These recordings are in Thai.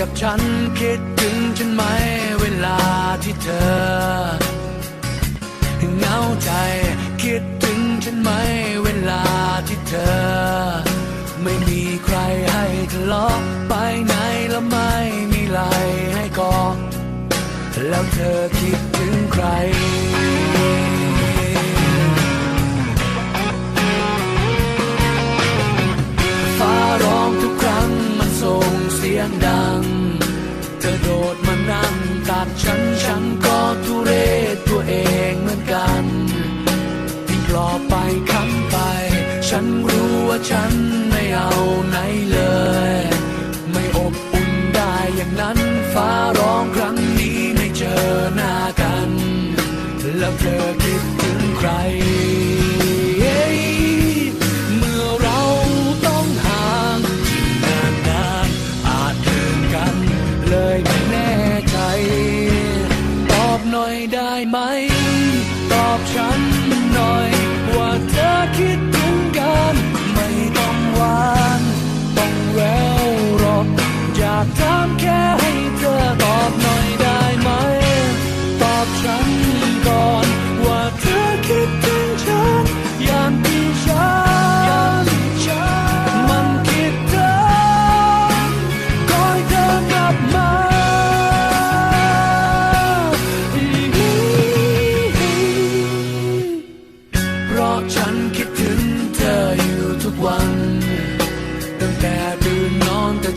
กับฉันคิดถึงฉันไหมเวลาที่เธอเหงาใจคิดถึงฉันไหมเวลาที่เธอ ไม่มีใครให้ทะเลาะไปไหนแล้วไม่มีไหลให้กอดแล้วเธอคิดถึงใครฟ้าร้องทุกครั้งมันส่งเสียงดังากฉันฉันก็ทุเรศตัวเองเหมือนกันที่กลอบไปคำไป ฉันรู้ว่าฉันไม่เอาไหนเลย ไม่อบอุ่นได้อย่างนั้นฟ้าร้องครั้งนี้ไม่เจอหน้ากัน แล้วเธอ ไหม ตอบฉันหน่อย ว่าเธอคิดถึงกัน ไม่ต้องหวาน ต้องแววหรอกอยากถามแค่ให้เธอตอบหน่อยได้ไหม ตอบฉัน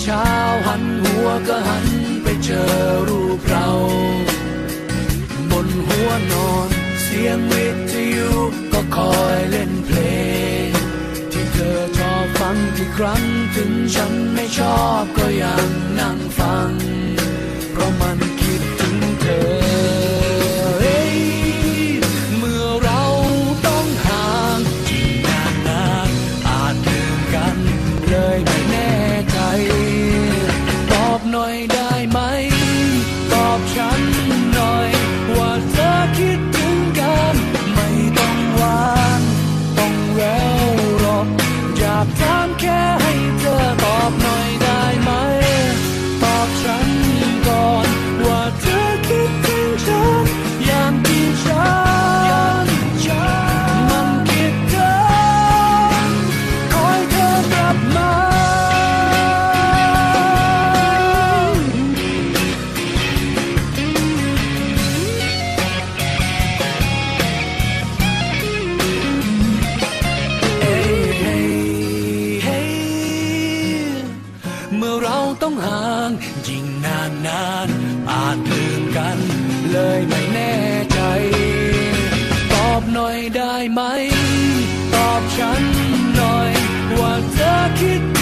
เช้าหันหัวก็หันไปเจอรูปเรา บนหัวนอนเสียงวิทยุก็คอยเล่นเพลง ที่เธอชอบฟังกี่ครั้งถึงฉันไม่ชอบก็ยังน ตอบฉันหน่อย ว่าเธอคิดถึงกัน ไม่ต้องวาน ต้องแววหรอกอยากถามแค่ ต้องห่างยิ่งนานนานอาจลืมกัน เลยไม่แน่ใจ ตอบหน่อยได้ไหม ตอบฉันหน่อย ว่าเธอคิด